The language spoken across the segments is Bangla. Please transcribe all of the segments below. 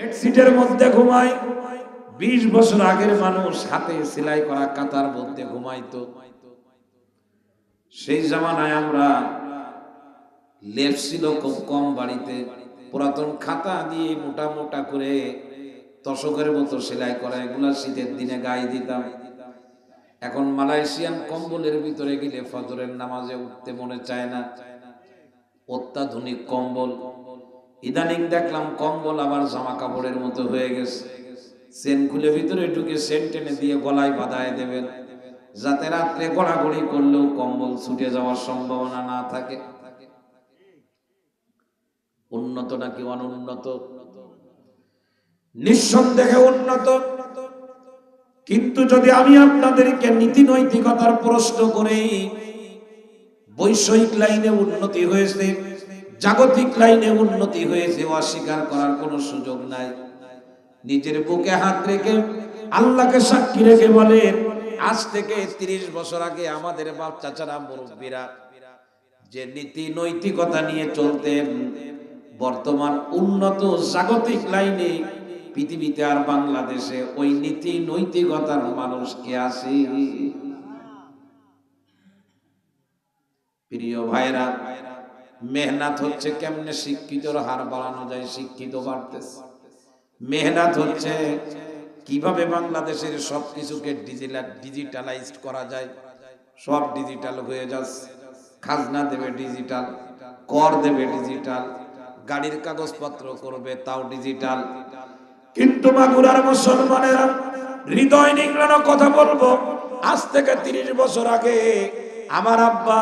বেডশিটের মধ্যে ঘুমায়। বিশ বছর আগের মানুষ হাতে সেলাই করা কাতার মধ্যে ঘুমাইতো। সেই জামানায় আমরা লেপ ছিল খুব কম বাড়িতে। পুরাতন খাতা দিয়ে মোটা মোটা করে তশকের মতো সেলাই করা, এগুলা শীতের দিনে গায়ে দিতাম। এখন মালয়েশিয়ান কম্বলের ভিতরে গেলে ফজরের নামাজে উঠতে মনে চায় না। অত্যাধুনিক কম্বল। ইদানিং দেখলাম কম্বল আবার জামা কাপড়ের মতো হয়ে গেছে। সেন খুলে ভিতরে ঢুকে সেন টেনে দিয়ে গলায় বাঁধায় দেবেন, যাতে রাত্রে গড়াগড়ি করলেও কম্বল ছুটে যাওয়ার সম্ভাবনা না থাকে। উন্নত নাকি অনুন্নত? নিঃসন্দেহে উন্নত। কিন্তু যদি আমি আপনাদেরকে নীতি নৈতিকতার প্রশ্ন করি, বৈষয়িক লাইনে উন্নতি হয়েছে। জাগতিক লাইনে উন্নতি হয়েছে অস্বীকার করার কোনো সুযোগ নাই। নিজের বুকে হাত রেখে আল্লাহকে সাক্ষী রেখে বলেন, আজ থেকে তিরিশ বছর আগে আমাদের বাপ চাচারা মুরব্বীরা যে নীতি নৈতিকতা নিয়ে চলতেন, বর্তমান উন্নত জাগতিক লাইনে পৃথিবীতে আর বাংলাদেশে ওই নীতি নৈতিকতার মানুষ কে আছে? প্রিয় ভাইরা মেহনাত হচ্ছে কেমনে শিক্ষিতর হার বাড়ানো যায় শিক্ষিত বাড়তেছে। মেহনাত হচ্ছে কীভাবে বাংলাদেশের সব কিছুকে ডিজিটালাইজ করা যায়, সব ডিজিটাল হয়ে যাচ্ছে। খাজনা দেবে ডিজিটাল কর দেবে ডিজিটাল গাড়ির কাগজপত্র করবে তাও ডিজিটাল কিন্তু মাগুরার মুসলমানেরা হৃদয় নিংড়ানো কথা বলব, আজ থেকে তিরিশ বছর আগে আমার আব্বা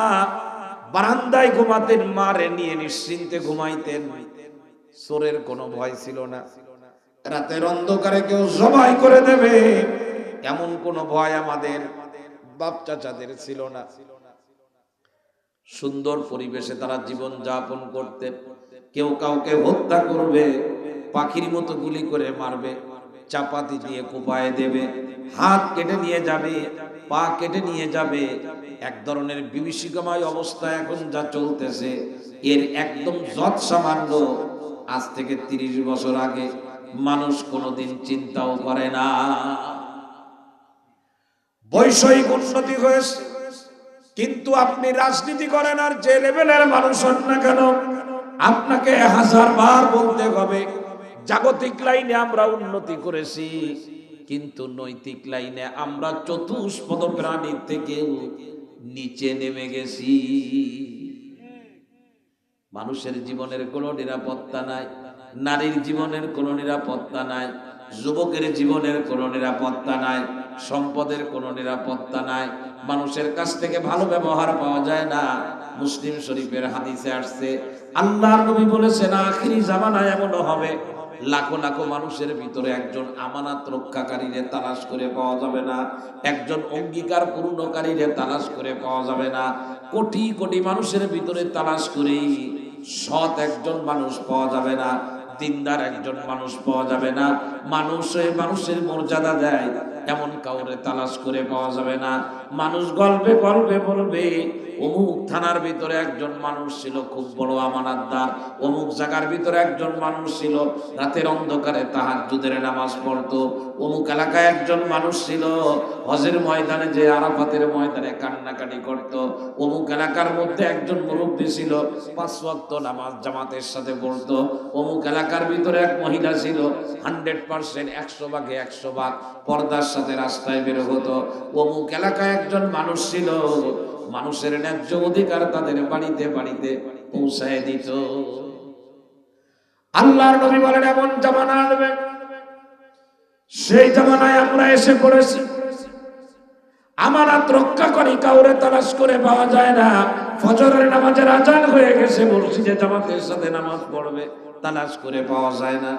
বারান্দায় ঘুমাতেন, মারে নিয়ে নিশ্চিন্তে ঘুমাইতেন। চোরের কোনো ভয় ছিল না। রাতের অন্ধকারে কেউ সবাই করে দেবে, এমন কোনো ভয় আমাদের বাপ চাচাদের ছিল না। সুন্দর পরিবেশে তারা জীবন যাপন করতে, কেউ কাউকে হত্যা করবে, পাখির মতো গুলি করে মারবে, চাপাতি দিয়ে কোপায় দেবে, হাত কেটে নিয়ে যাবে। পা কেটে নিয়ে যাবে। এক ধরনের বিভীষিকাময় অবস্থা এখন যা চলতেছে। এর একদম যৎ সামান্য। আজ থেকে তিরিশ বছর আগে মানুষ কোনোদিন চিন্তাও করে না। বৈষয়িক উন্নতি হয়েছে। কিন্তু আপনি রাজনীতি করেন আর যে লেভেলের মানুষ হন না কেন, আপনাকে হাজার বার বলতে হবে, জাগতিক লাইনে আমরা উন্নতি করেছি। কিন্তু নৈতিক লাইনে আমরা চতুষ্পদ প্রাণীর থেকেও নিচে নেমে গেছি। মানুষের জীবনের কোনো নিরাপত্তা নাই, নারীর জীবনের কোনো নিরাপত্তা নাই, যুবকের জীবনের কোনো নিরাপত্তা নাই, সম্পদের কোনো নিরাপত্তা নাই, মানুষের কাছ থেকে ভালো ব্যবহার পাওয়া যায় না। মুসলিম শরীফের হাদিসে আসছে আল্লাহ নবী বলেছেন, আখিরি জামানায় এমনও হবে লাখো লাখো মানুষের ভিতরে একজন আমানাত রক্ষাকারীরে তালাশ করে পাওয়া যাবে না, একজন অঙ্গীকার পূর্ণকারীরে তালাশ করে পাওয়া যাবে না। কোটি কোটি মানুষের ভিতরে তালাশ করেই সৎ একজন মানুষ পাওয়া যাবে না, দিনদার একজন মানুষ পাওয়া যাবে না। মানুষ মানুষের মর্যাদা দেয় এমন কাউরে তালাশ করে পাওয়া যাবে না। মানুষ গল্পে গল্পে বলবে, অমুক থানার ভিতরে একজন মানুষ ছিল, খুব বড় আমানাতদার অমুক জায়গার ভিতরে একজন মানুষ ছিল, রাতের অন্ধকারে তাহার যুদের নামাজ পড়তো। অমুক এলাকায় একজন মানুষ ছিল, হজের ময়দানে যে আরাফাতের ময়দানে কান্নাকাটি করত। অমুক এলাকার মধ্যে একজন মুরব্বী ছিল, পাঁচ ওয়াক্ত নামাজ জামাতের সাথে পড়তো। অমুক এলাকার ভিতরে এক মহিলা ছিল হান্ড্রেড পার্সেন্ট একশো ভাগে একশো ভাগ। পর্দার সাথে রাস্তায় বের হতো। অমুক এলাকায় একজন মানুষ ছিল। মানুষের ন্যায্য অধিকার তাদের বাড়িতে বাড়িতে পৌঁছায় দিত। আল্লাহর নবী বলেন, এমন জামানা আসবে সেই জামানায় আমরা এসে পড়েছি। আমার আমানত রক্ষা করি, কাউরে তালাশ করে পাওয়া যায় না। ফজরের নামাজের আজান হয়ে গেছে, মসজিদে জামাতের সাথে নামাজ পড়বে, তালাশ করে পাওয়া যায় না।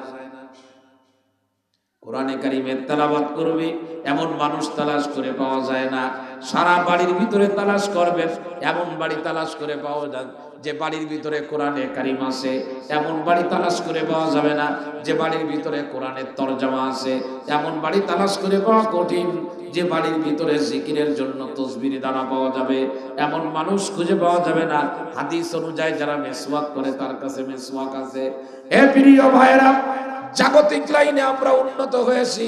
কোরআনে কারিমের তালাবাত করবে, এমন মানুষ তালাশ করে পাওয়া যায় না। সারা বাড়ির ভিতরে তালাশ করবেন এমন বাড়ি তালাশ করে পাওয়া যায় যে বাড়ির ভিতরে কোরআনে কারিম আছে, এমন বাড়ি তালাশ করে পাওয়া যাবে না যে বাড়ির ভিতরে কোরআনের তরজামা আছে। এমন বাড়ি তালাশ করে পাওয়া কঠিন যে বাড়ির ভিতরে জিকিরের জন্য তসবির দানা পাওয়া যাবে। এমন মানুষ খুঁজে পাওয়া যাবে না। হাদিস অনুযায়ী যারা মেসওয়াক করে তার কাছে মেসওয়াক আছে। হে প্রিয় ভাইরা জাগতিক লাইনে আমরা উন্নত হয়েছি,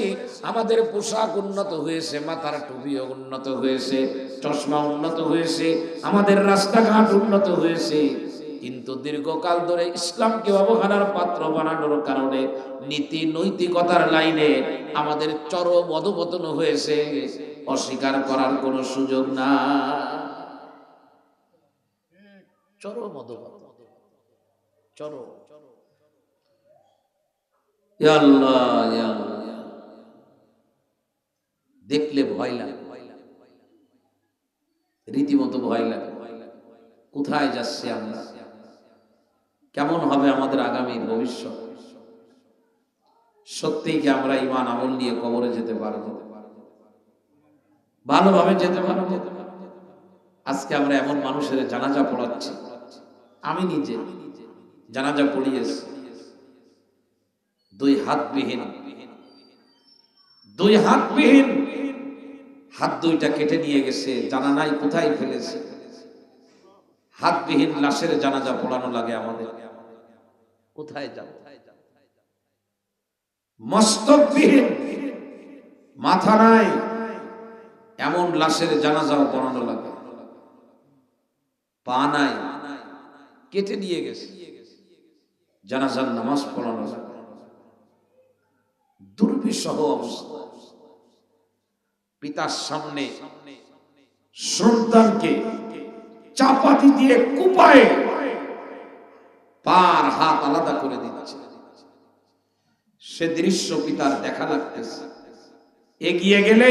আমাদের পোশাক উন্নত হয়েছে, মাথার টুপিও উন্নত হয়েছে, চশমা উন্নত হয়েছে, আমাদের রাস্তাঘাট উন্নত হয়েছে। কিন্তু দীর্ঘকাল ধরে ইসলামকে অবহেলার পাত্র বানানোর কারণে নীতি নৈতিকতার লাইনে আমাদের চরম অধপতন হয়েছে। অস্বীকার করার কোনো সুযোগ না চরম অধপতন। চরম ইয়া আল্লাহ, ইয়া আল্লাহ। দেখলে ভয় লাগে। রীতিমতো ভয় লাগে। কোথায় যাচ্ছি আমরা? কেমন হবে আমাদের আগামী ভবিষ্যৎ? সত্যিই কি আমরা ইমান আমল নিয়ে কবরে যেতে পারব? ভালোভাবে যেতে পারব? আজকে আমরা এমন মানুষের জানাজা পড়াচ্ছি। আমি নিজে জানাজা পড়িয়েছি। দুই হাতবিহীন। দুই হাতবিহীন। হাত দুইটা কেটে নিয়ে গেছে, জানা নাই কোথায় ফেলেছে। হাতবিহীন লাশের জানাজা পড়ানো লাগে আমাদের। কোথায় যাব? মস্তকবিহীন। মাথা নাই। এমন লাশের জানাজাও পড়ানো লাগে। পা নাই। কেটে নিয়ে গেছে। জানাজার নামাজ পড়ানো লাগে। দুর্বিষহ অবস্থা পিতার সামনে সন্তানকে চাপাতি দিয়ে কুপায় পার হাত আলাদা করে দিচ্ছে। সে দৃশ্য পিতার দেখা লাগতেছে। এগিয়ে গেলে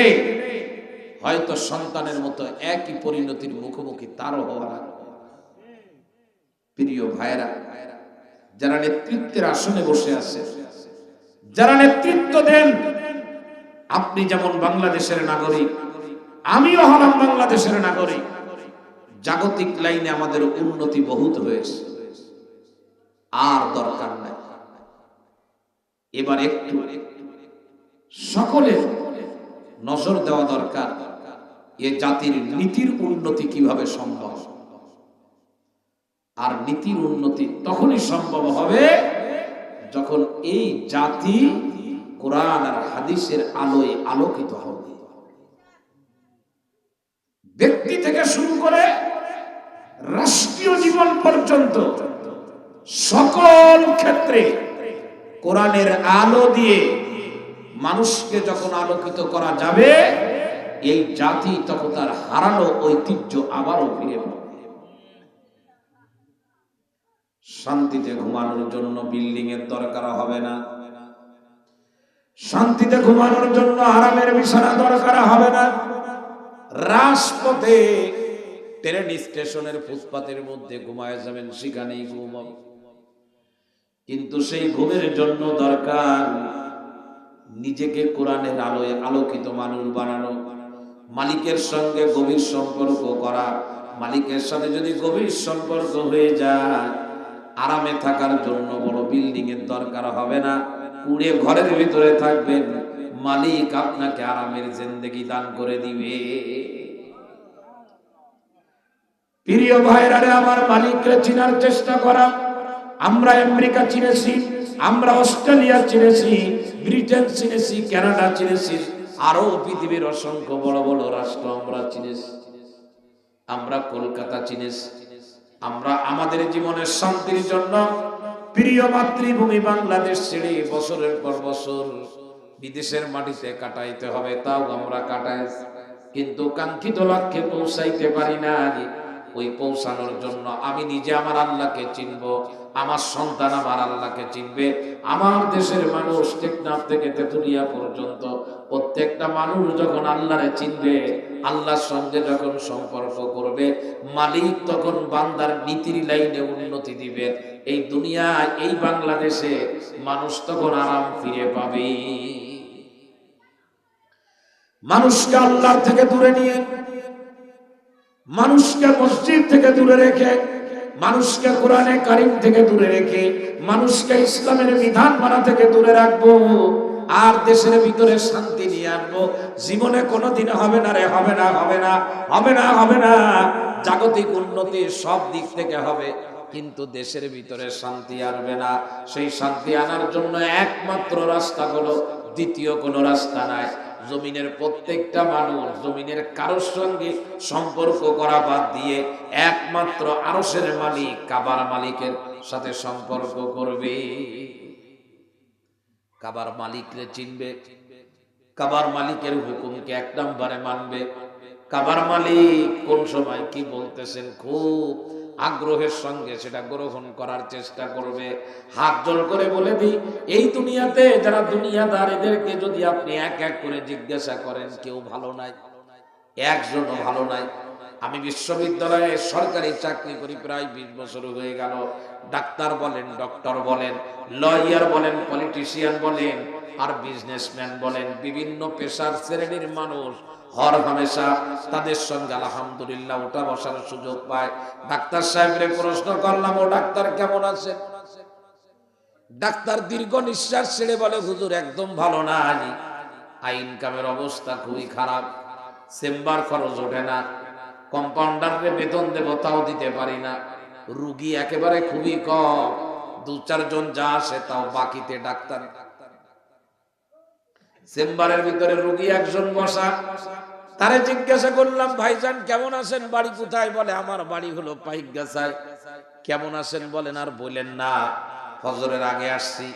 হয়তো সন্তানের মতো একই পরিণতির মুখোমুখি তারও হওয়া লাগবে। প্রিয় ভাইরা যারা নেতৃত্বের আসনে বসে আছে যারা নেতৃত্ব দেন, আপনি যেমন বাংলাদেশের নাগরিক, আমিও হলাম বাংলাদেশের নাগরিক। জাগতিক লাইনে আমাদের উন্নতি বহুত হয়েছে। আর দরকার নাই। এবার একটু সকলে নজর দেওয়া দরকার, এ জাতির নীতির উন্নতি কীভাবে সম্ভব? আর নীতির উন্নতি তখনই সম্ভব হবে যখন এই জাতি কোরআন আর হাদিসের আলোয় আলোকিত হবে। ব্যক্তি থেকে শুরু করে রাষ্ট্রীয় জীবন পর্যন্ত সকল ক্ষেত্রে কোরআনের আলো দিয়ে মানুষকে যখন আলোকিত করা যাবে, এই জাতি তখন তার হারানো ঐতিহ্য আবারও ফিরে পাবে। শান্তিতে ঘুমানোর জন্য বিল্ডিং এর দরকার হবে না। শান্তিতে ঘুমানোর জন্য আরামের বিছানা দরকার হবে না। রাজপথে ট্রেন স্টেশনের ফুটপাতের মধ্যে ঘুমায় যাবেন, সেখানেই ঘুম হবে। কিন্তু সেই ঘুমের জন্য দরকার নিজেকে কোরআনের আলোয় আলোকিত মানুষ বানানো, মালিকের সঙ্গে গভীর সম্পর্ক করা। মালিকের সাথে যদি গভীর সম্পর্ক হয়ে যায় আরামে থাকার জন্য বড় বিল্ডিং এর দরকার হবে না। পুড়ে ঘরের ভিতরে থাকবেন। মালিক আপনাকে আরামের জিন্দেগি দান করে দিবে। প্রিয় ভাইরারে আমার মালিককে চিনার চেষ্টা করা। আমরা আমেরিকা চিনেছি, আমরা অস্ট্রেলিয়া চিনেছি, ব্রিটেন চিনেছি, কানাডা চিনেছি আরও পৃথিবীর অসংখ্য বড় বড় রাষ্ট্র আমরা চিনেছি। আমরা কলকাতা চিনেছি। আমরা আমাদের জীবনের শান্তির জন্য প্রিয় মাতৃভূমি বাংলাদেশ ছেড়ে বছরের পর বছর বিদেশের মাটিতে কাটাইতে হবে, তাও আমরা কাটাই। কিন্তু কাঙ্ক্ষিত লক্ষ্যে পৌঁছাইতে পারি না ওই পৌঁছানোর জন্য আমি নিজে আমার আল্লাহকে চিনব, আমার সন্তান আমার আল্লাহকে চিনবে। আমার দেশের মানুষ টেকনাফ থেকে তেতুলিয়া পর্যন্ত প্রত্যেকটা মানুষ যখন আল্লাহরে চিনবে আল্লাহর সঙ্গে যখন সম্পর্ক করবে, মালিক তখন বান্দার নীতির লাইনে উন্নতি দিবে। এই দুনিয়া এই বাংলাদেশে মানুষ তখন আরাম ফিরে পাবে। মানুষকে আল্লাহর থেকে দূরে নিয়ে, মানুষকে মসজিদ থেকে দূরে রেখে, মানুষকে কোরআনে কারিম থেকে দূরে রেখে, মানুষকে ইসলামের বিধান মানা থেকে দূরে রাখব। আর দেশের ভিতরে শান্তি নিয়ে আনব জীবনে কোনোদিন হবে না রে, হবে না হবে না হবে না হবে না। জাগতিক উন্নতি সব দিক থেকে হবে, কিন্তু দেশের ভিতরে শান্তি আসবে না। সেই শান্তি আনার জন্য একমাত্র রাস্তা হলো, দ্বিতীয় কোনো রাস্তা নাই। জমিনের প্রত্যেকটা মানুষ, জমিনের কারোর সঙ্গে সম্পর্ক করা বাদ দিয়ে একমাত্র আরসের মালিক, কাবার মালিকের সাথে সম্পর্ক করবে। কাবার মালিকরে চিনবে, কাবার মালিকের হুকুমকে এক নম্বরে মানবে। কাবার মালিক কোন সময় কি বলতেছেন খুব আগ্রহের সঙ্গে সেটা গ্রহণ করার চেষ্টা করবে। হাত জোর করে বলে দিই, এই দুনিয়াতে যারা দুনিয়াদার এদেরকে যদি আপনি এক এক করে জিজ্ঞাসা করেন, কেউ ভালো নাই, একজনও ভালো নাই। আমি বিশ্ববিদ্যালয়ে সরকারি চাকরি করি, প্রায় বিশ বছর হয়ে গেল। ডাক্তার বলেন, ডক্টর বলেন, লয়ার বলেন, পলিটিশিয়ান বলেন, আর বিজনেসম্যান বলেন, বিভিন্ন পেশার শ্রেণির মানুষ, হর হামেশা তাদের সঙ্গে আলহামদুলিল্লাহ ওঠা বসার সুযোগ পায়। ডাক্তার সাহেবরে প্রশ্ন করলাম, ও ডাক্তার কেমন আছেন? ডাক্তার দীর্ঘ নিঃশ্বাস ছেড়ে বলে, হুজুর, একদম ভালো না আনি ইনকামের অবস্থা খুবই খারাপ। চেম্বার খরচ ওঠে না। কম্পাউন্ডারকে বেতন দেব, তাও দিতে পারি না। রুগী একেবারে খুবই কম। দু চারজন যা আসে তাও বাকিতে ডাক্তার। চেম্বারের ভিতরে রুগী একজন বসা। তারে জিজ্ঞাসা করলাম, ভাইজান, কেমন আছেন? বাড়ি কোথায়? বলে, আমার বাড়ি হলো পাইক কেমন আছেন? বলেন, আর বলেন না। ফজরের আগে আসছি।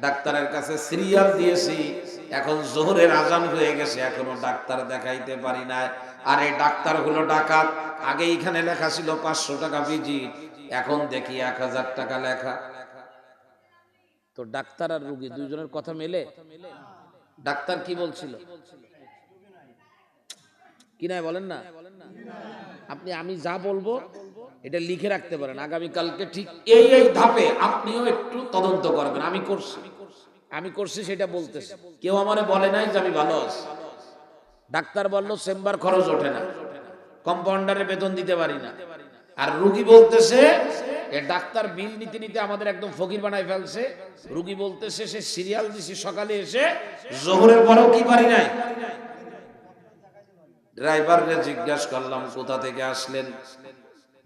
ডাক্তারের কাছে সিরিয়াল দিয়েছি। এখন জোহরের আজান হয়ে গেছে। এখনও ডাক্তার দেখাইতে পারি না আর এই ডাক্তার হলো ডাকাত। আগে এখানে লেখা ছিল পাঁচশো টাকা ভিজিট, এখন দেখি এক হাজার টাকা লেখা। তো ডাক্তার আর রুগী দুইজনের কথা মেলে? ডাক্তার কি বলছিল? কি নাই বলেন না? আপনি, আমি যা বলব, এটা লিখে রাখতে পারেন। আগামী কালকে ঠিক এই এই ধাপে আপনিও একটু তদন্ত করবেন। আমি করছি। আমি করছি সেটা বলতেছি। কেউ আমারে বলে নাই যে আমি ভালো আছি। ডাক্তার বলল, চেম্বার খরচ ওঠে না। কম্পাউন্ডারে বেতন দিতে পারি না। আর রুগী বলতেছে ডাক্তার বিল নিতে নিতে আমাদের একদম ফকির বানায় ফেলছে। রুগী বলতেছে সে সিরিয়াল দিছি, সকালে এসে জোহরের পরেও কি পারি নাই? ড্রাইভারকে জিজ্ঞাসা করলাম, কোথা থেকে আসলেন?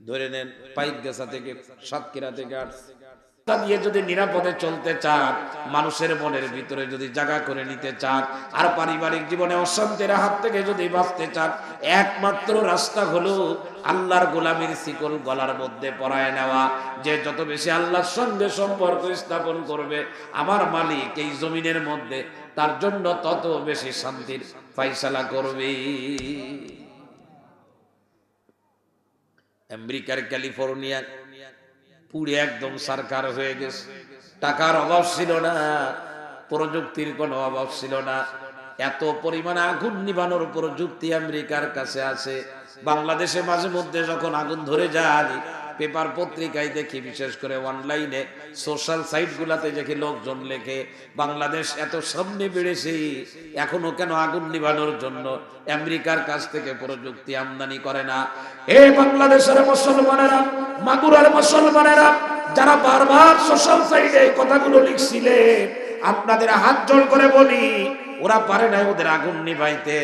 ধরে নেন পাইক গেছা থেকে, সাতক্ষীরা থেকে আসছে। তা দিয়ে যদি নিরাপদে চলতে চান, মানুষের মনের ভিতরে যদি জায়গা করে নিতে চান, আর পারিবারিক জীবনে অশান্তির হাত থেকে যদি বাঁচতে চান, একমাত্র রাস্তা হলো আল্লাহর গোলামীর শিকল গলার মধ্যে পরায় নেওয়া। যে যত বেশি আল্লাহর সঙ্গে সম্পর্ক স্থাপন করবে, আমার মালিক এই জমিনের মধ্যে, তার জন্য তত বেশি শান্তির ফাইসালা করবে। আমেরিকার ক্যালিফোর্নিয়া পুড়ে একদম সরকার হয়ে গেছে। টাকার অভাব ছিল না, প্রযুক্তির কোনো অভাব ছিল না। এত পরিমাণে আগুন নিবানোর প্রযুক্তি আমেরিকার কাছে আছে। বাংলাদেশে মাঝে মধ্যে যখন আগুন ধরে যায়, পেপার পত্রিকায় দেখি, বিশেষ করে অনলাইনে, সোশ্যাল সাইটগুলোতে দেখি লোকজন লেখে, বাংলাদেশ এত সামনে বেড়েছে, এখনও কেন আগুন নিবানোর জন্য আমেরিকার কাছ থেকে প্রযুক্তি আমদানি করে না? এ বাংলাদেশের মুসলমানেরা মাগুরার মুসলমানেরা যারা বারবার সোশ্যাল সাইডে কথাগুলো লিখছিলে, আপনাদের হাত জোড় করে বলি, ওরা পারে নাই ওদের আগুন নিভাইতে।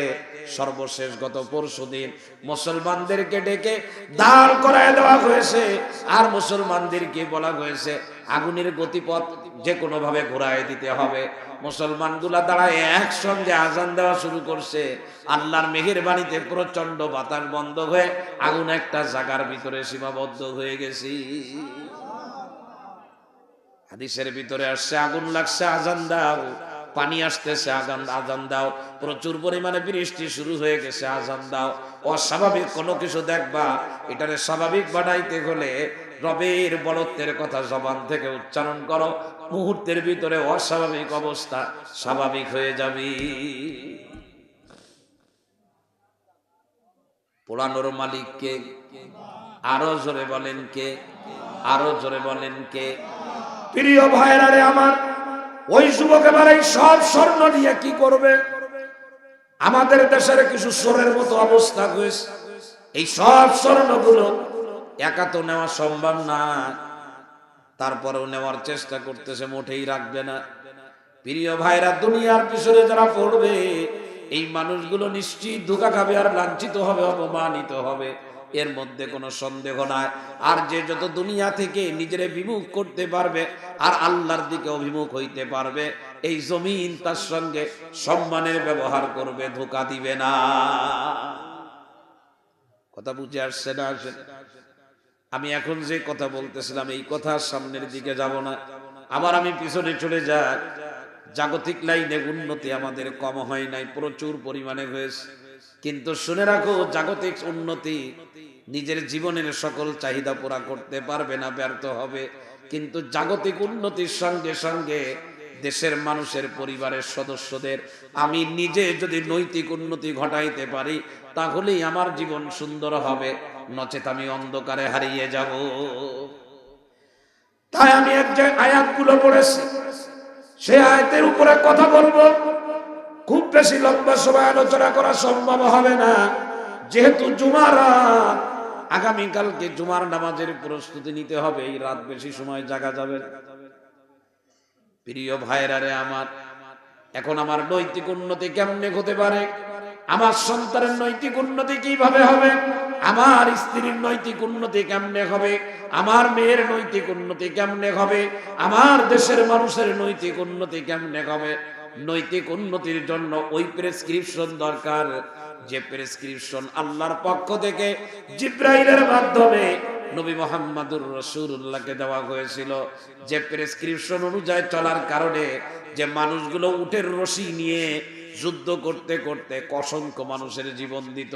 সর্বশেষ গত পরশু দিন মুসলমানদেরকে ডেকে দাঁড় করায় দেওয়া হয়েছে, আর মুসলমানদেরকে বলা হয়েছে? আগুনের গতিপথ যে কোনো ভাবে ঘোরায় দিতে হবে। মুসলমানগুলা দাঁড়ায় একসঙ্গে আজান দেওয়া শুরু করছে। আল্লাহর মেহের বাণীতে প্রচণ্ড বাতাস বন্ধ হয়ে আগুন একটা জায়গার ভিতরে সীমাবদ্ধ হয়ে গেছি। হাদিসের ভিতরে আসছে, আগুন লাগছে, আজান দাও। পানি আসতেছে আজান আজান দাও। প্রচুর পরিমাণে বৃষ্টি শুরু হয়ে গেছে, আজান দাও। অস্বাভাবিক কোনো কিছু দেখবা, এটারে স্বাভাবিক বানাইতে হলে রবের বলত্বের কথা জবান থেকে উচ্চারণ করো। মুহূর্তের ভিতরে অস্বাভাবিক অবস্থা স্বাভাবিক হয়ে যাবে। পোড়ানোর মালিককে আরও জোরে বলেন কে? আরও জোরে বলেন কে? প্রিয় ভাইরা রে আমার, ওই যুবক এবার সব স্বর্ণ নিয়ে কি করবে? আমাদের দেশের কিছু সোরের মতো অবস্থা হয়েছে। এই সব স্বর্ণগুলো একা তো নেওয়া সম্ভব না। তারপরেও নেওয়ার চেষ্টা করতেছে, মোটেই রাখবে না। প্রিয় ভাইরা, দুনিয়ার পিছনে যারা পড়বে, এই মানুষগুলো নিশ্চিত ধোকা খাবে আর লাঞ্ছিত হবে, অপমানিত হবে। এর মধ্যে কোনো সন্দেহ নাই। আর যে যত দুনিয়া থেকে নিজেরে বিমুখ করতে পারবে, আর আল্লাহর দিকে অভিমুখ হইতে পারবে, এই জমিন তার সঙ্গে সম্মানের ব্যবহার করবে, ধোকা দিবে না। কথা বুঝে আসছে না আসে না? আমি এখন যে কথা বলতেছিলাম, এই কথা সামনের দিকে যাব না। আবার আমি পিছনে চলে যাই। জাগতিক লাইনে উন্নতি আমাদের কম হয় নাই, প্রচুর পরিমাণে হয়েছে। কিন্তু শুনে রাখো, জাগতিক উন্নতি নিজের জীবনের সকল চাহিদা পুরা করতে পারবে না, ব্যর্থ হবে। কিন্তু জাগতিক উন্নতির সঙ্গে সঙ্গে দেশের মানুষের পরিবারের সদস্যদের, আমি নিজে যদি নৈতিক উন্নতি ঘটাইতে পারি, তাহলেই আমার জীবন সুন্দর হবে। নচেত আমি অন্ধকারে হারিয়ে যাব। তাই আমি এক যে আয়াতগুলো পড়েছি। সে আয়াতের উপরে কথা বলব। খুব বেশি লম্বা সময় আলোচনা করা সম্ভব হবে না। যেহেতু জুমার রাত, আগামীকালকে জুমার নামাজের প্রস্তুতি নিতে হবে। এই রাত বেশি সময় জাগা যাবে প্রিয় ভাইরা রে আমার এখন আমার নৈতিক উন্নতি কেমনে হতে পারে? আমার সন্তানের নৈতিক উন্নতি কীভাবে হবে? আমার স্ত্রীর নৈতিক উন্নতি কেমনে হবে? আমার মেয়ের নৈতিক উন্নতি কেমনে হবে? আমার দেশের মানুষের নৈতিক উন্নতি কেমনে হবে? নৈতিক উন্নতির জন্য ওই প্রেসক্রিপশন দরকার। যে প্রেসক্রিপশন আল্লাহর পক্ষ থেকে জিব্রাইলের মাধ্যমে নবী মোহাম্মদুর রসুল্লাহকে দেওয়া হয়েছিল। যে প্রেসক্রিপশন অনুযায়ী চলার কারণে যে মানুষগুলো উটের রশি নিয়ে যুদ্ধ করতে করতে অসংখ্য মানুষের জীবন দিত।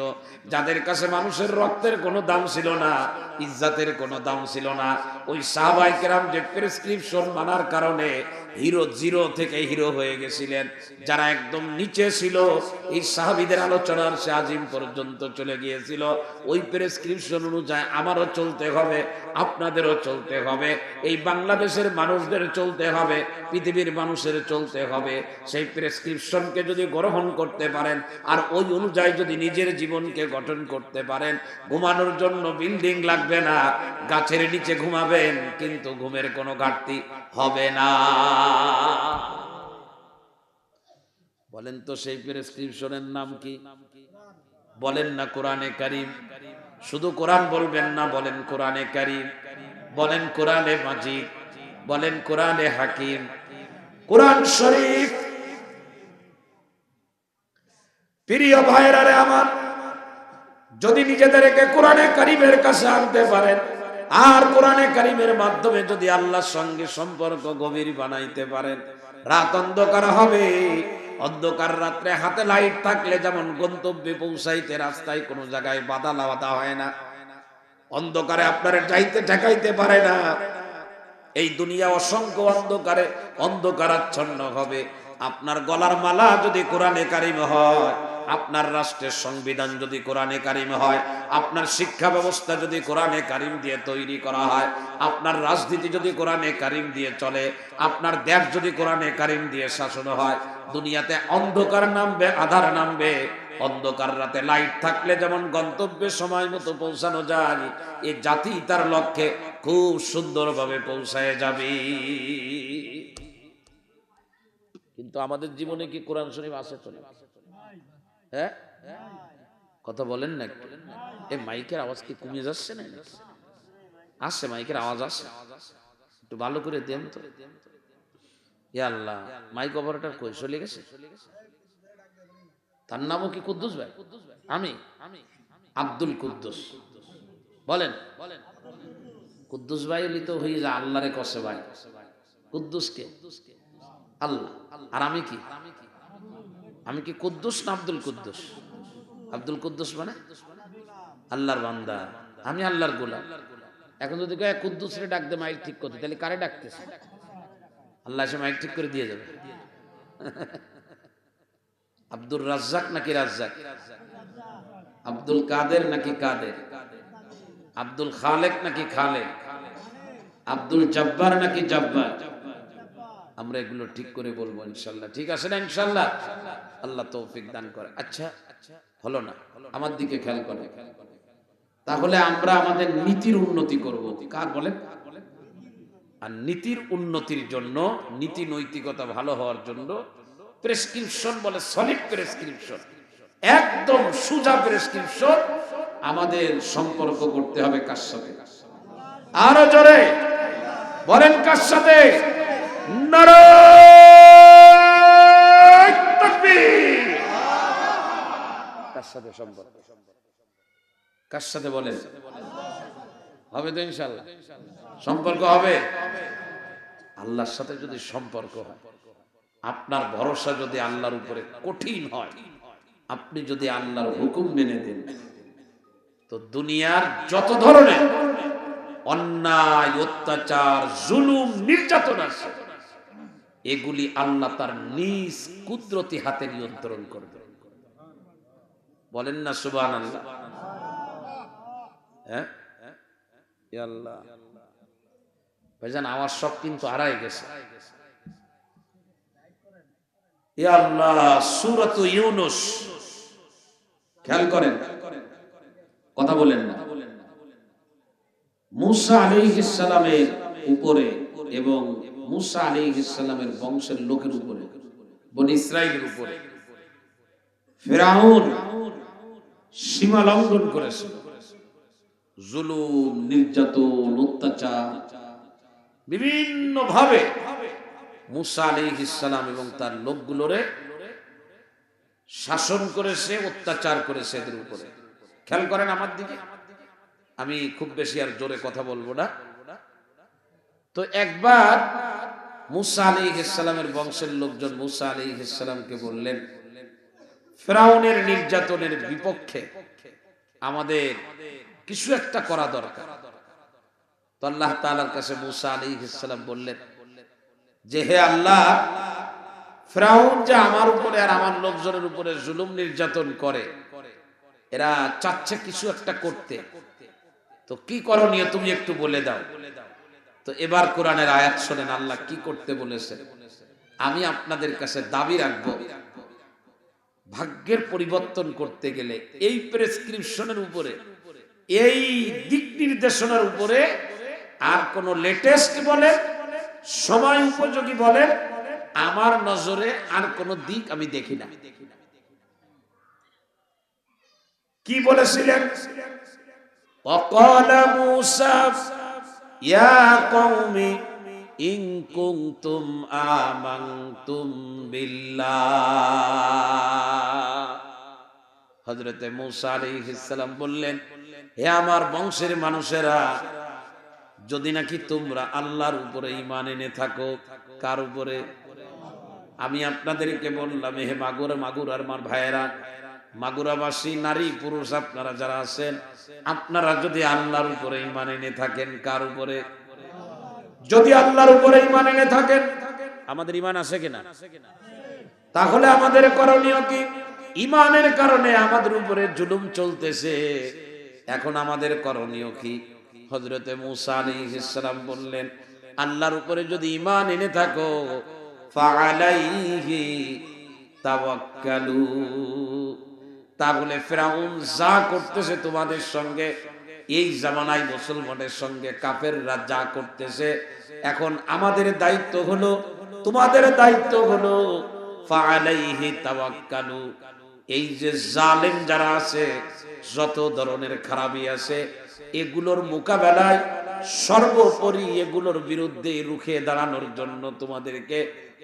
যাদের কাছে মানুষের রক্তের কোনো দাম ছিল না, ইজ্জাতের কোনো দাম ছিল না, ওই সাহবাইকেরাম যে প্রেসক্রিপশন মানার কারণে হিরো জিরো থেকে হিরো হয়ে গেছিলেন। যারা একদম নিচে ছিল, এই সাহাবিদের আলোচনার সে আজিম পর্যন্ত চলে গিয়েছিল। ওই প্রেসক্রিপশন অনুযায়ী আমারও চলতে হবে, আপনাদেরও চলতে হবে, এই বাংলাদেশের মানুষদের চলতে হবে, পৃথিবীর মানুষের চলতে হবে। সেই প্রেসক্রিপশনকে যদি গ্রহণ করতে পারেন, আর ওই অনুযায়ী যদি নিজের জীবনকে গঠন করতে পারেন, ঘুমানোর জন্য বিল্ডিং লাগবে না, গাছের নিচে ঘুমাবেন, কিন্তু ঘুমের কোনো ঘাটতি হবে না। বলেন তো সেই প্রেসক্রিপশনের নাম কি? বলেন না কোরআনে কারিম। শুধু কোরআন বলবেন না, বলেন কোরআনে কারিম। বলেন কোরআনে মাজিদ, বলেন কোরআনে হাকিম। কোরআন শরীফ। প্রিয় ভাইরা রে আমার, যদি নিজেদেরকে কোরআনে কারিমের কাছে আনতে পারেন আর কোরআনে কারিমের মাধ্যমে যদি আল্লাহর সঙ্গে সম্পর্ক গভীর বানাইতে পারেন, রাত অন্ধকার হবে। অন্ধকার রাত্রে হাতে লাইট থাকলে যেমন গন্তব্যে পৌঁছাইতে রাস্তায় কোনো জায়গায় বাধা লাগাতে হয় না। অন্ধকারে আপনারা যাইতে ঠেকাইতে পারে না। এই দুনিয়া অসংখ্য অন্ধকারে অন্ধকারাচ্ছন্ন হবে। আপনার গলার মালা যদি কোরআনে কারিম হয় আপনার রাষ্ট্রের সংবিধান যদি কোরআনে কারিম হয়, আপনার শিক্ষা ব্যবস্থা যদি কোরআনে কারিম দিয়ে তৈরি করা হয়, আপনার রাজনীতি যদি কোরআনে কারিম দিয়ে চলে, আপনার দেশ যদি কোরআনে কারিম দিয়ে শাসন হয়, দুনিয়াতে অন্ধকার নামবে, আধার নামবে, অন্ধকার রাতে লাইট থাকলে যেমন গন্তব্যে সময় মতো পৌঁছানো যায় এই জাতি তার লক্ষ্যে খুব সুন্দরভাবে পৌঁছায় যাবে। কিন্তু আমাদের জীবনে কি কোরআন শরীফ আছে চলে? হ্যাঁ? কথা বলেন না? এই মাইকের আওয়াজ কি কমে যাচ্ছে না আসছে মাইকের আওয়াজ, আসছে। একটু ভালো করে দেন তো। আল্লাহ, মাইক অপারেটর কই? চলে গেছে? তার নামও কি কুদ্দুস ভাই? আমি? আব্দুল কুদ্দুস। বলেন। কুদ্দুস ভাই হলি তো হয়ে যা আল্লাহরে কষে ভাই। কুদ্দুস কে আল্লাহ। আর আমি কি? আমি কি কুদ্দুস না আব্দুল কুদ্দুস? আব্দুল কুদ্দুস মানে? আল্লাহর বান্দা। আমি আল্লাহর গোলাম। এখন যদি কয় কুদ্দুস রে ডাক দে, মাইক ঠিক করতে। তাহলে কারে ডাকতেছে? আল্লাহ এসে মাইক ঠিক করে দিয়ে যাবে। আব্দুল রাজ্জাক নাকি রাজ্জাক? আব্দুল কাদের নাকি কাদের? আব্দুল খালেক নাকি খালেক? আব্দুল জব্বার নাকি জব্বার? আমরা এগুলো ঠিক করে বলব ইনশাল্লাহ। ঠিক আছে না ইনশাল্লাহ? আল্লাহ তৌফিক দান করে। আচ্ছা হলো না। আমার দিকে খেয়াল করে। তাহলে আমরা আমাদের নীতির উন্নতি করব। কার বলেন? আর নীতির উন্নতির জন্য, নীতি নৈতিকতা ভালো হওয়ার জন্য প্রেসক্রিপশন বলে সলিড প্রেসক্রিপশন একদম সুজা প্রেসক্রিপশন আমাদের সম্পর্ক করতে হবে কার সাথে? আরও জোরে। বলেন কার সাথে। কার সাথে সম্পর্ক? কার সাথে বলেন? হবে তো ইনশাল্লাহ সম্পর্ক হবে? আল্লাহর সাথে যদি সম্পর্ক হয় আপনার ভরসা যদি আল্লাহর উপরে কঠিন হয় আপনি যদি আল্লাহর হুকুম মেনে দেন তো দুনিয়ার যত ধরনের অন্যায় অত্যাচার জুলুম নির্যাতন আছে এগুলি আল্লাহ তার নিজ কুদরতি হাতে নিয়ন্ত্রণ করবে বলেন না সুবান হ্যাঁ? ভাইজান, আমার সব কিন্তু হারাই গেছে। কথা বলেন মুসা আলাইহিস সালামের উপরে এবং মুসা আলাইহিস সালামের বংশের লোকের উপরে, বনি ইসরাইলের উপরে। ফেরাউন সীমা লঙ্ঘন করেছিল। জুলুম, নির্যাতন, অত্যাচার বিভিন্ন ভাবে মুসা আলাইহিস সালাম এবং তার লোকগুলোরে শাসন করেছে, অত্যাচার করেছে এদের উপরে। খেয়াল করেন আমার দিকে? আমি খুব বেশি আর জোরে কথা বলব না। তো একবার মুসা আলী ইসলামের বংশের লোকজন মুসা আলী ইসলামকে বললেন, ফেরাউনের নির্যাতনের বিপক্ষে আমাদের কিছু একটা করা দরকার। তো আল্লাহ তালার কাছে মুসা আলী ইসলাম বললেন, যে হে আল্লাহ, ফেরাউন যে আমার উপরে আর আমার লোকজনের উপরে জুলুম নির্যাতন করে, এরা চাচ্ছে কিছু একটা করতে। তো কি করণীয় তুমি একটু বলে দাও। তো এবার কোরআনের আয়াত শোনেন, আল্লাহ কি করতে বলেছে আমি আপনাদের কাছে দাবি রাখব, ভাগ্যের পরিবর্তন করতে গেলে এই প্রেসক্রিপশনের উপরে, এই দিক নির্দেশনার উপরে আর কোন লেটেস্ট বলে সময় উপযোগী বলে আমার নজরে আর কোন দিক আমি দেখি না। কি বলেছিলেন? অকলা মুসাফ ইয়া কওমি ইন কুনতুম আমানতুম বিল্লাহ। হযরতে মূসা আলাইহিস সালাম বললেন, হে আমার বংশের মানুষেরা, যদি নাকি তোমরা আল্লাহর উপরে ইমান এনে থাকো, কার উপরে? আমি আপনাদেরকে বললাম, হে মাগুর মাগুর আর আমার ভাইয়েরা মাগুরাবাসী নারী, পুরুষ আপনারা যারা আছেন, আপনারা যদি আল্লাহর উপরে ইমান এনে থাকেন, কার উপরে? যদি আল্লাহর উপরে ইমান এনে থাকেন, আমাদের ইমান আছে কিনা? তাহলে আমাদের করণীয় কি? ইমানের কারণে আমাদের উপরে জুলুম চলতেছে। এখন আমাদের করণীয় কি? হজরতে মুসা আলাইহিস সালাম বললেন, আল্লাহর উপরে যদি ইমান এনে থাকো, ফাআলাইহি তাওয়াক্কালু। তাহলে ফেরাউন যা করতেছে তোমাদের সঙ্গে, এই জামানায় মুসলমানের সঙ্গে, কাফেররা যা করতেছে, এখন আমাদের দায়িত্ব হলো, তোমাদের দায়িত্ব হলো এই যে জালেম যারা আছে, যত ধরনের খারাপই আছে, এগুলোর মোকাবেলায় সর্বোপরি এগুলোর বিরুদ্ধে রুখে দাঁড়ানোর জন্য তোমাদেরকে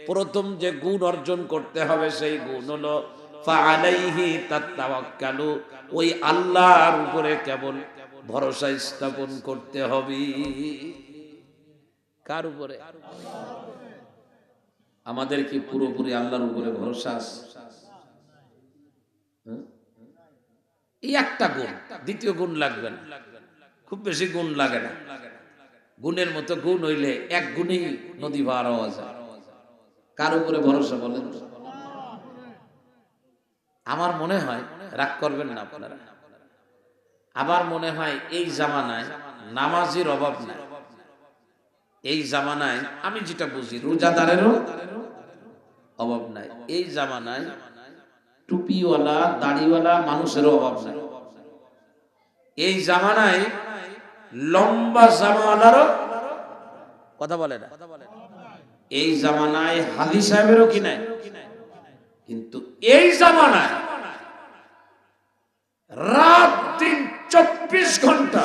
প্রথম যে গুণ অর্জন করতে হবে, সেই গুণ হলো ওই আল্লাহর উপরে কেবল ভরসা স্থাপন করতে হবে। কার উপরে? আমাদের কি পুরোপুরি আল্লাহর উপরে ভরসা হ্যাঁ? এই একটা গুণ, দ্বিতীয় গুণ লাগবে না। খুব বেশি গুণ লাগে না। গুণের মতো গুণ হইলে এক গুণেই নদী পার হওয়া যায়। কার উপরে ভরসা বলেন? আমার মনে হয় রাগ করবেন না আপনারা। আমার মনে হয় এই জামানায় নামাজের অভাব নাই। এই জামানায় আমি যেটা বুঝি, রোজাদারেরও অভাব নাই। এই জামানায় টুপিওয়ালা, দাড়িওয়ালা মানুষেরও অভাব নাই। এই জামানায় লম্বা জামাওয়ালারও কথা বলে না। এই জামানায় হাদি সাহেবেরও কি নাই? কিন্তু এই জামানায় রাত দিন চব্বিশ ঘণ্টা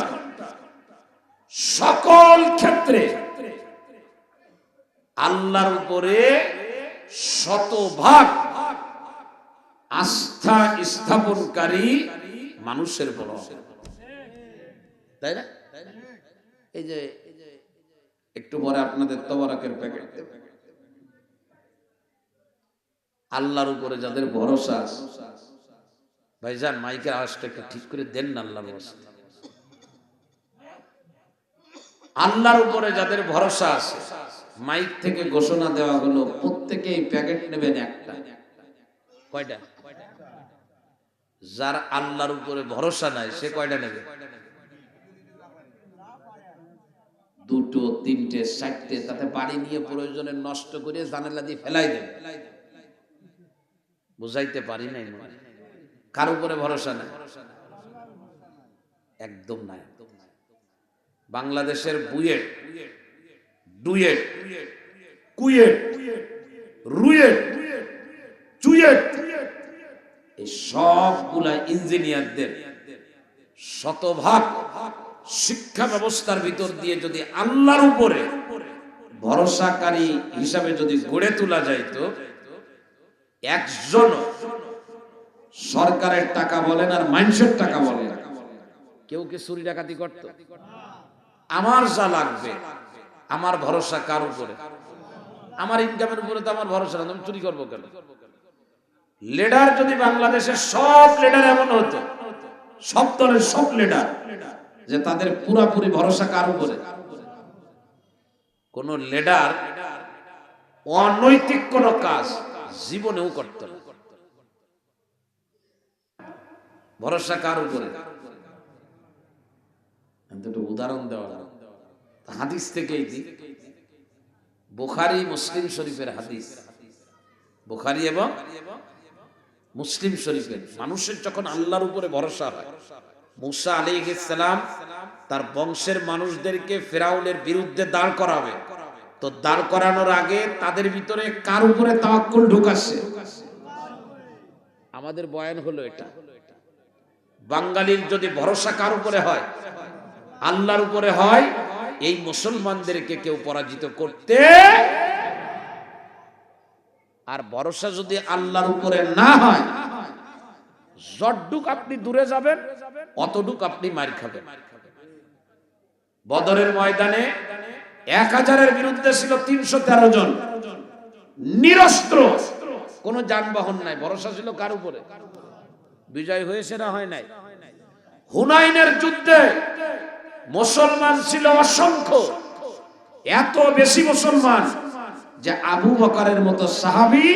সকল ক্ষেত্রে আল্লাহর উপরে শতভাগ আস্থা স্থাপনকারী মানুষের বড়। তাই না? এই যে, একটু পরে আপনাদের তবরাকের প্যাকেট আল্লাহর উপরে যাদের ভরসা আছে। ভাইজান, মাইকের আওয়াজটা একটু ঠিক করে দেন না আল্লাহর আল্লাহর উপরে যাদের ভরসা আছে, মাইক থেকে ঘোষণা দেওয়া হলো, প্রত্যেকেই প্যাকেট নেবেন একটা। কয়টা? যার আল্লাহর উপরে ভরসা নাই, সে কয়টা নেবে? দুটো, তিনটে, চারটে, তাতে বাড়ি নিয়ে প্রয়োজনে নষ্ট করে জানালা দিয়ে ফেলাই দেবে। বুঝাইতে পারি নাই কার উপরে ভরসা নাই? একদম নাই। বাংলাদেশের বুয়েট, ডুয়েট, কুয়েট, রুয়েট, চুয়েট, এই সবগুলা ইঞ্জিনিয়ারদের শতভাগ শিক্ষা ব্যবস্থার ভিতর দিয়ে যদি আল্লাহর উপরে ভরসাকারী হিসাবে যদি গড়ে তোলা যাইতো একজন সরকারের টাকা বলেন আর মানুষের টাকা বলেন কেউ কে চুরি ডাকাতি করত? আমার যা লাগবে, আমার ভরসা কার উপরে? আমার ইনকামের উপরে তো আমার ভরসা না আমি চুরি করব কেন? লিডার যদি বাংলাদেশের সব লিডার এমন হতো, সব দলের সব লিডার, যে তাদের পুরাপুরি ভরসা কার উপরে? কোন লিডার অনৈতিক কোন কাজ জীবনেও করত না। ভরসা কার উপরে? উদাহরণ দেওয়া হাদিস দিই বুখারি, মুসলিম শরীফের হাদিস। বুখারি এবং মুসলিম শরীফের। মানুষের যখন আল্লাহর উপরে ভরসা হয়, মুসা আলী সালাম তার বংশের মানুষদেরকে ফেরাউলের বিরুদ্ধে দাঁড় করাবে। তো দাঁড় করানোর আগে তাদের ভিতরে কার উপরে তাওয়াক্কুল ঢুকাচ্ছে? আমাদের বয়ান হলো এটা। বাঙালির যদি ভরসা কার উপরে হয়? আল্লাহর উপরে হয় এই মুসলমানদেরকে কেউ পরাজিত করতে আর ভরসা যদি আল্লাহর উপরে না হয় যতটুক আপনি দূরে যাবেন অতটুক আপনি মার খাবেন। বদরের ময়দানে এক হাজারের বিরুদ্ধে ছিল তিনশো তেরো জন। নিরস্ত্র। কোন যানবাহন নাই। ভরসা ছিল কার উপরে? বিজয় হয়েছে না হয় নাই? হুনাইনের যুদ্ধে মুসলমান ছিল অসংখ্য। এত বেশি মুসলমান যে আবু বকারের মতো সাহাবি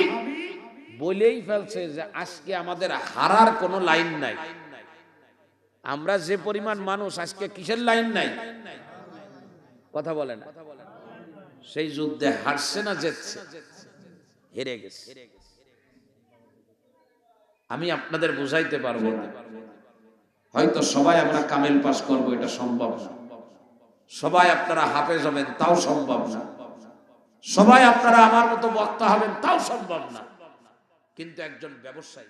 বলেই ফেলছে যে আজকে আমাদের হারার কোনো লাইন নাই। আমরা যে পরিমাণ মানুষ, আজকে কিসের লাইন নাই? কথা বলে না। সেই যুদ্ধে হারছে না, জিতছে। হেরে গেছে। আমি আপনাদের বুঝাইতে পারব না। হয়তো সবাই আমরা কামেল পাস করব, এটা সম্ভব না। সবাই আপনারা হাফেজ হবেন, তাও সম্ভব না। সবাই আপনারা আমার মতো বক্তা হবেন, তাও সম্ভব না। কিন্তু একজন ব্যবসায়ী